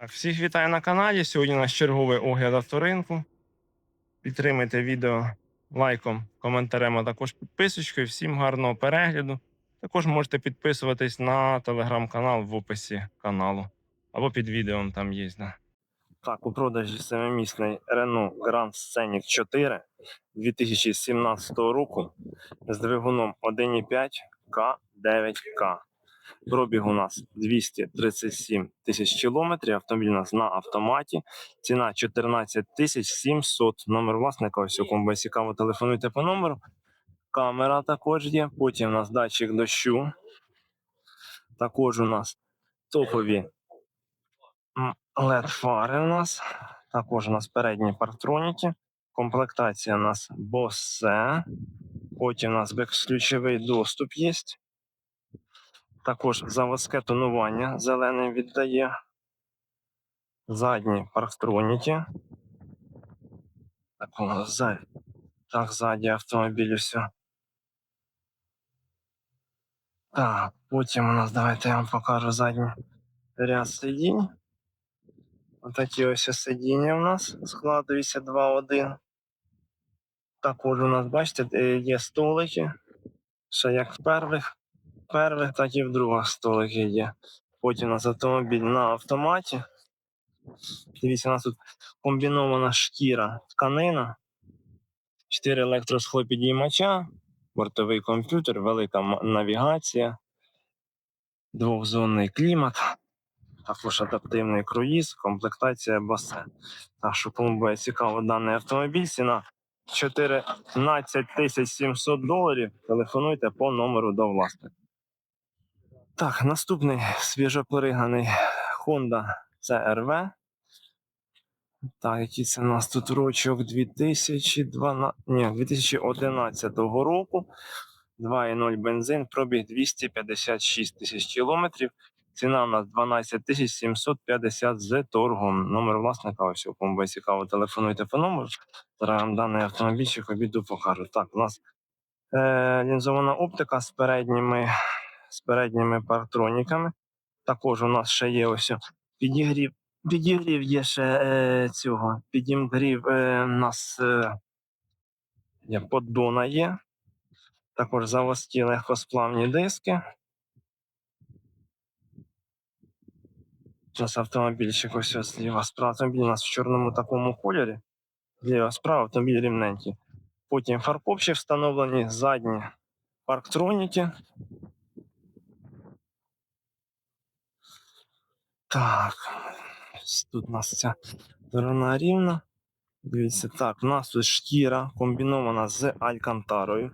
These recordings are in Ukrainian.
Так, всіх вітаю на каналі. Сьогодні у нас черговий огляд авторинку. Підтримайте відео лайком, коментарем, а також підписочкою. Всім гарного перегляду. Також можете підписуватись на телеграм-канал в описі каналу. Або під відео там є. Да. Так, у продажі семимісний Renault Grand Scenic 4 2017 року з двигуном 1.5 К9К. Пробіг у нас 237 тисяч кілометрів. Автомобіль у нас на автоматі. Ціна 14 тисяч 700. Номер власника. Ось у кому буде цікаво, телефонуйте по номеру. Камера також є. Потім у нас датчик дощу. Також у нас топові led фари у нас. Також у нас передні парктроніки. Комплектація у нас Bose. Потім у нас безключовий доступ є. Також заводське тонування зеленим віддає. Задні парктроніки. Так, у нас за... так ззаді автомобіль все. Так, потім у нас, давайте я вам покажу задній ряд сидінь. Отакі ось сидіння у нас складуються 2-1. Також у нас, бачите, е, є столики. Ще як в первих первих, так і в других столики є. Потім у нас автомобіль на автоматі. Дивіться, у нас тут комбінована шкіра тканина, 4 електросхлопідіймача, бортовий комп'ютер, велика навігація, двохзонний клімат, також адаптивний круїз, комплектація басе. Так що, кому буде цікаво даний автомобіль, ціна 14 700 доларів. Телефонуйте по номеру до власника. Так, наступний свіжопериганий Honda CRV. Так, який це у нас тут рочок 2012, ні, 2011 року. 2,0 бензин, пробіг 256 тисяч кілометрів. Ціна у нас 12 тисяч 750 з торгом. Номер власника, ось кому буде цікаво, телефонуйте по номеру. Зараз вам даний автомобільчик обіду покажу. Так, у нас е, лінзована оптика з передніми з передніми партроніками. Також у нас ще є ось підігрів. Підігрів є ще е, цього. Підігрів е, у нас е, поддона є. Також заводські легкосплавні диски. У нас автомобільчик ось ось зліва справа. Автомобіль у нас в чорному такому кольорі. Зліва справа автомобіль рівненький. Потім фаркопчик встановлені, задні парктроніки. Так, тут у нас ця сторона рівна. Дивіться, так, у нас тут шкіра комбінована з алькантарою.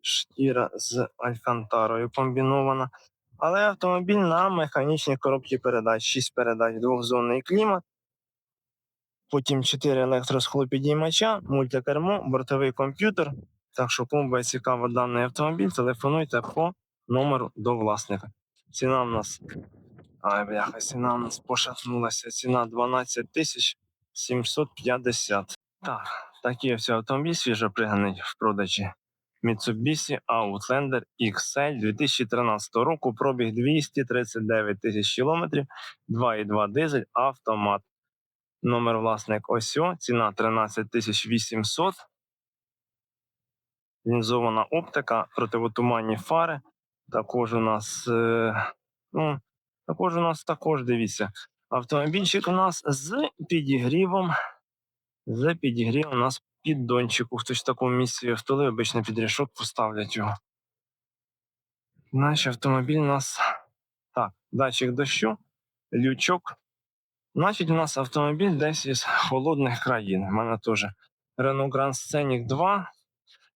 Шкіра з алькантарою комбінована. Але автомобіль на механічній коробці передач. 6 передач, двохзонний клімат. Потім 4 електросхлопідіймача, мультикермо, бортовий комп'ютер. Так що, кому буде цікаво даний автомобіль, телефонуйте по номеру до власника. Ціна в нас. Ай, бляха, ціна в нас пошатнулася. Ціна 12 тисяч 750. Так, такий ось автомобіль свіжоприганий в продажі. Mitsubishi Outlander XL 2013 року, пробіг 239 тисяч кілометрів, 2,2 дизель, автомат. Номер власник ось, ціна 13 тисяч 800. Лінзована оптика, противотуманні фари. Також у нас, е, ну, також у нас також дивіться. Автомобільчик у нас з підігрівом. З підігрівом у нас піддончику. Хтось в такому місці втулив, обично під решетку ставлять його. Наш автомобіль у нас. Так, датчик дощу, лючок. Значить, у нас автомобіль десь із холодних країн. У мене теж Renault Grand Scenic 2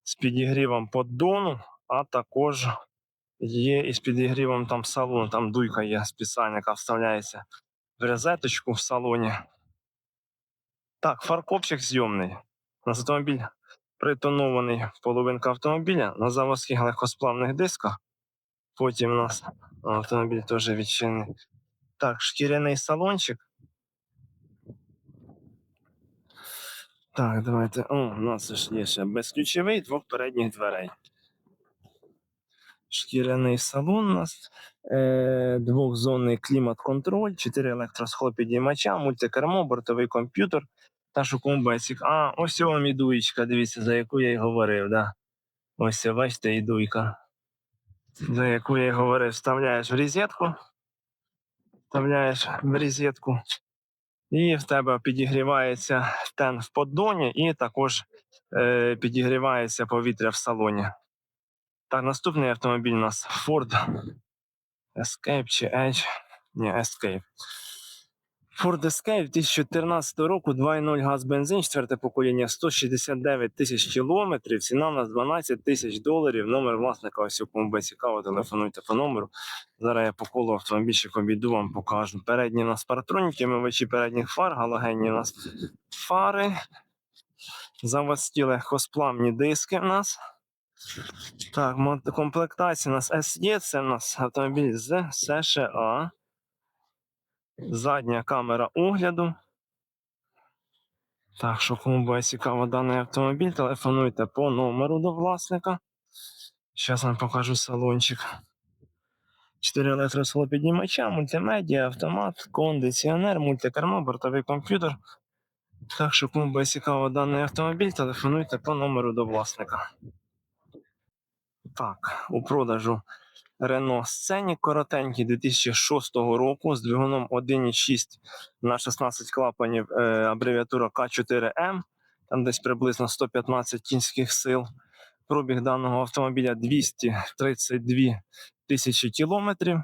з підігрівом поддону, а також є із підігрівом там салону, там дуйка є спеціальна, яка вставляється в розеточку в салоні. Так, фаркопчик зйомний. У нас автомобіль притонований половинка автомобіля на заводських легкосплавних дисках. Потім у нас автомобіль теж відчинений. Так, шкіряний салончик. Так, давайте. О, у нас ж є ще безключовий двох передніх дверей. Шкіряний салон у нас, е, двохзонний клімат-контроль, 4 електросхлопідіймача, мультикермо, бортовий комп'ютер та шукумбесік. А, ось вам і дуєчка, дивіться, за яку я й говорив. Да. Ось, бачите, і дуйка. За яку я й говорив, вставляєш в розетку, вставляєш в розетку, і в тебе підігрівається тен в поддоні, і також е, підігрівається повітря в салоні. Так, наступний автомобіль у нас Ford Escape чи Edge. Ні, Escape. Ford Escape 2014 року, 2.0 газ бензин, четверте покоління, 169 тисяч кілометрів, ціна у нас 12 тисяч доларів, номер власника, ось у кому цікаво, телефонуйте по номеру. Зараз я по колу автомобільчик обійду, вам покажу. Передні у нас партроніки, мивачі передніх фар, галогенні у нас фари, заводські легкосплавні диски у нас. Так, комплектація у нас SE, це у нас автомобіль з США. Задня камера огляду. Так, що кому буде цікаво даний автомобіль, телефонуйте по номеру до власника. Зараз вам покажу салончик. 4 електросхлопіднімача, мультимедіа, автомат, кондиціонер, мультикермо, бортовий комп'ютер. Так що кому буде цікаво даний автомобіль, телефонуйте по номеру до власника. Так, у продажу Renault Scenic коротенький 2006 року з двигуном 1.6 на 16 клапанів, е, абревіатура К4М, там десь приблизно 115 кінських сил. Пробіг даного автомобіля 232 тисячі кілометрів.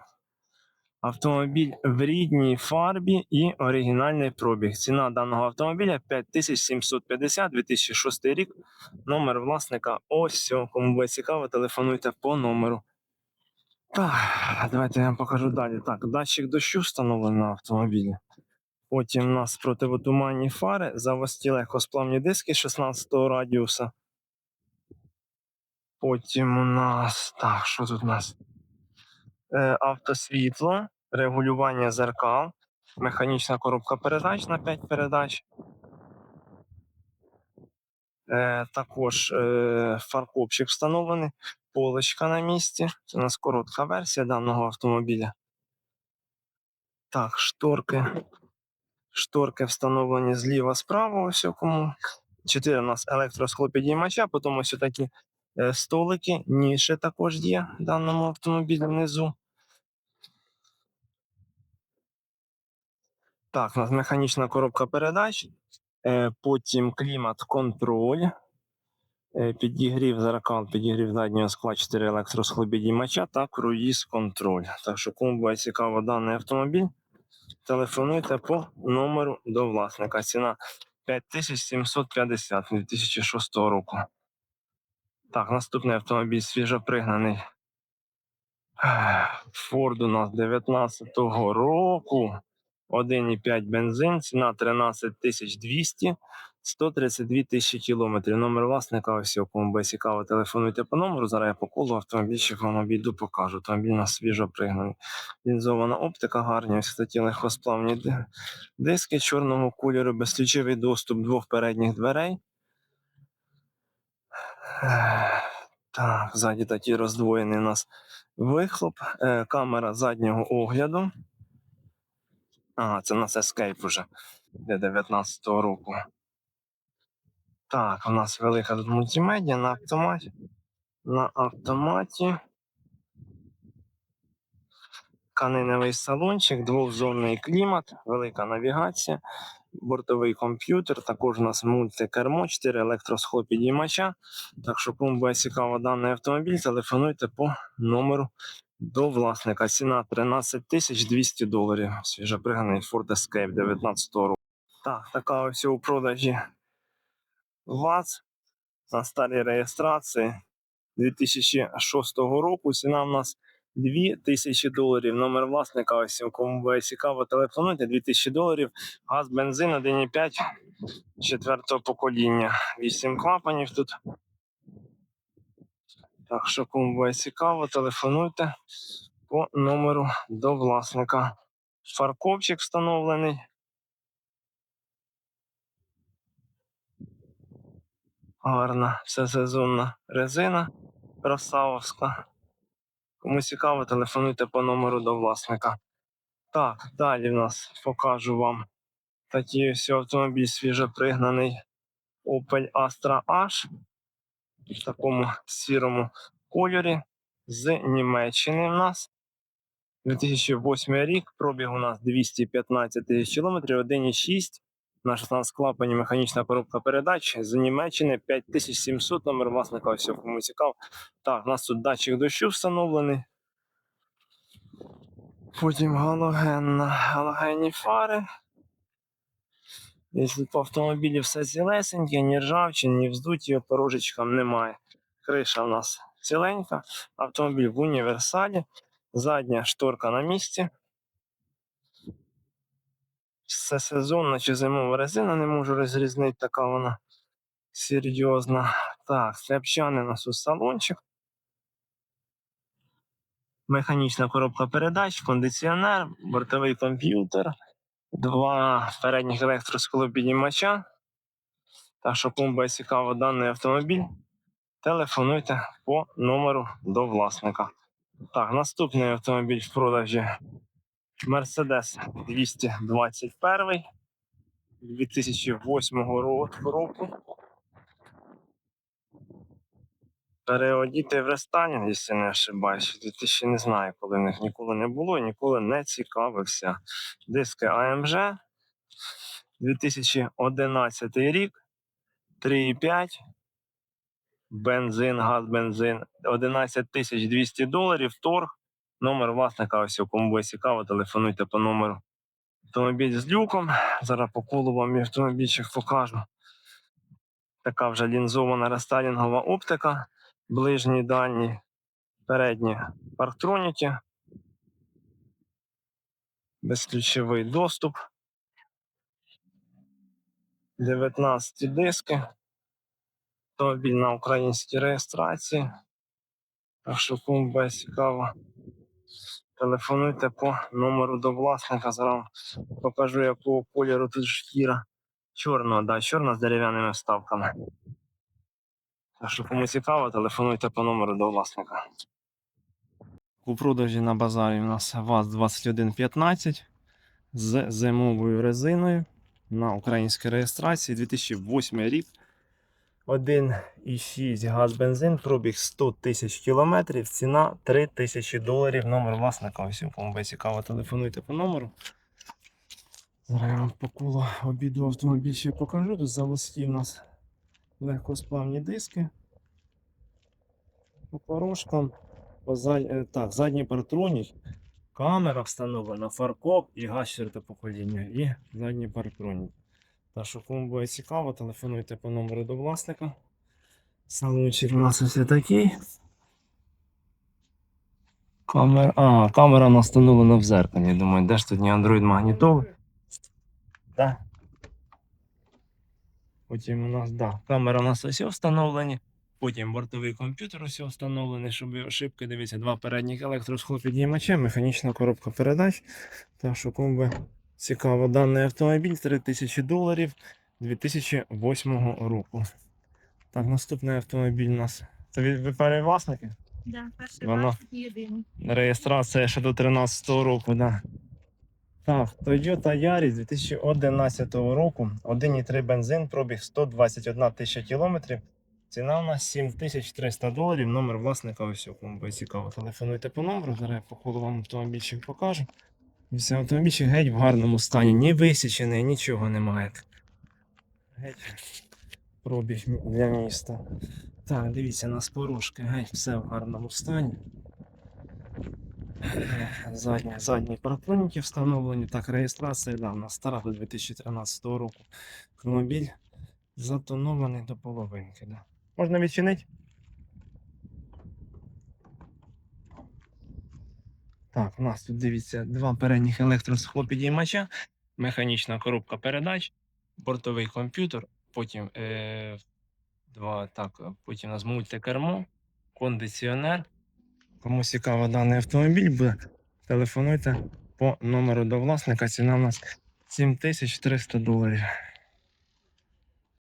Автомобіль в рідній фарбі і оригінальний пробіг. Ціна даного автомобіля 5750 2006 рік. Номер власника ось цього. Кому буде цікаво, телефонуйте по номеру. Так, давайте я вам покажу далі. Так, датчик дощу встановлений на автомобілі. Потім у нас противотуманні фари, завості легкосплавні диски 16 радіуса. Потім у нас. Так, що тут у нас? Е, автосвітло, регулювання зеркал, механічна коробка передач на 5 передач. Е, також е, фаркопчик встановлений, полочка на місці. Це у нас коротка версія даного автомобіля. Так, шторки. Шторки встановлені зліва справа. Ось кому. Чотири у нас електросхлопідіймача, потім ось такі е, столики, ніші також є в даному автомобілі внизу. Так, у нас механічна коробка передач, е, потім клімат-контроль, е, підігрів зеркал, підігрів заднього скла, 4 електросхлопідіймача та круїз-контроль. Так що, кому буде цікаво даний автомобіль, телефонуйте по номеру до власника. Ціна 5750 2006 року. Так, наступний автомобіль свіжопригнаний. Форд у нас 19-го року. 1,5 бензин, ціна 13 200, 132 тисячі кілометрів. Номер власника, ось кому буде цікаво, телефонуйте по номеру. Зараз я по колу автомобільчик вам обійду, покажу. Автомобіль у нас свіжо пригнаний. Лінзована оптика, гарні, ось такі легкосплавні диски чорного кольору, безключовий доступ двох передніх дверей. Так, ззаді такий роздвоєний у нас вихлоп, е, камера заднього огляду. Ага, це у нас Escape уже для 19-го року. Так, у нас велика тут мультимедіа на автоматі. На автоматі. Каниневий салончик, двохзонний клімат, велика навігація, бортовий комп'ютер, також у нас мультикермо, 4 електросхлопідіймача. Так що, кому буде цікаво даний автомобіль, телефонуйте по номеру до власника. Ціна 13 тисяч 200 доларів. Свіжоприганий Ford Escape 19 року. Так, така ось у продажі ВАЗ на старій реєстрації 2006 року. Ціна в нас 2000 доларів. Номер власника, ось кому буде цікаво, телефонуйте 2000 доларів. Газ, бензин 1,5 четвертого покоління. 8 клапанів тут. Так що, кому буде цікаво, телефонуйте по номеру до власника. Фаркопчик встановлений. Гарна всесезонна резина красавовська. Кому цікаво, телефонуйте по номеру до власника. Так, далі в нас покажу вам такий ось автомобіль свіжопригнаний Opel Astra H в такому сірому кольорі з Німеччини в нас. 2008 рік, пробіг у нас 215 тисяч кілометрів, 1,6. На 16 клапані механічна коробка передач з Німеччини 5700 номер власника, ось кому цікаво. Так, у нас тут датчик дощу встановлений. Потім галоген, галогенні фари. Якщо по автомобілі все цілесеньке, ні ржавчин, ні вздуті, порожечкам немає. Криша у нас ціленька, автомобіль в універсалі, задня шторка на місці. Все сезонна чи зимова резина, не можу розрізнити, така вона серйозна. Так, сляпчаний у нас у салончик. Механічна коробка передач, кондиціонер, бортовий комп'ютер, два передніх електросклопіднімача. Так що кому буде цікаво даний автомобіль, телефонуйте по номеру до власника. Так, наступний автомобіль в продажі Mercedes 221 2008 року. Переодіти в рестайлінг, якщо не ошибаюсь. 2000 не знаю, коли в них ніколи не було ніколи не цікавився. Диски AMG 2011 рік, 3,5. Бензин, газ, бензин. 11 200 доларів, торг. Номер власника, ось кому буде цікаво, телефонуйте по номеру. Автомобіль з люком. Зараз по колу вам автомобільчик покажу. Така вже лінзована рестайлінгова оптика. Ближні, дальні, передні парктроніки. Безключовий доступ. 19 диски. Автомобіль на українській реєстрації. Так що кому буде цікаво. Телефонуйте по номеру до власника. Зараз покажу, якого кольору тут шкіра. Чорного, да, чорна з дерев'яними вставками. Так що кому цікаво, телефонуйте по номеру до власника. У продажі на базарі у нас ВАЗ-2115 з зимовою резиною на українській реєстрації 2008 рік. 1,6 газ бензин, пробіг 100 тисяч кілометрів, ціна 3 тисячі доларів. Номер власника. Усім, кому буде цікаво, телефонуйте по номеру. Зараз я вам по обіду автомобіль ще покажу. Тут заводські у нас легкосплавні диски. По порожкам. По зад... е, Так, задній партронік. Камера встановлена, фаркоп і газ четверте покоління. І задній партронік. Так що кому буде цікаво, телефонуйте по номеру до власника. Салончик у нас ось такий. Камера. А, камера встановлена в зеркалі. Думаю, де ж тут не Android магнітоли? Да. Потім у нас, да, камера у нас ось встановлені. Потім бортовий комп'ютер ось встановлений, щоб ошибки дивіться, два передніх електросхлопіднімача, механічна коробка передач. Так що кому би цікаво, даний автомобіль 3000 доларів 2008 року. Так, наступний автомобіль у нас. Це ви, ви перевласники? Да, перший Воно. і єдиний. Реєстрація ще до 13 року, да. Так, Toyota Yaris 2011 року. 1,3 бензин, пробіг 121 тисяча кілометрів. Ціна у нас 7300 доларів. Номер власника ось кому буде цікаво. Телефонуйте по номеру, зараз я по ходу вам автомобільчик покажу. І все, автомобільчик геть в гарному стані, ні висічений, нічого немає. Геть пробіг для міста. Так, дивіться, на спорушки, геть все в гарному стані. Задні, задні парктроніки встановлені. Так, реєстрація да, у нас стара до 2013 року. Автомобіль затонований до половинки. Да. Можна відчинити? Так, у нас тут дивіться два передніх електросхлопідіймача, механічна коробка передач, бортовий комп'ютер, потім, е, два, так, потім у нас мультикермо, кондиціонер. Кому цікаво даний автомобіль буде, телефонуйте по номеру до власника. Ціна у нас 7300 доларів.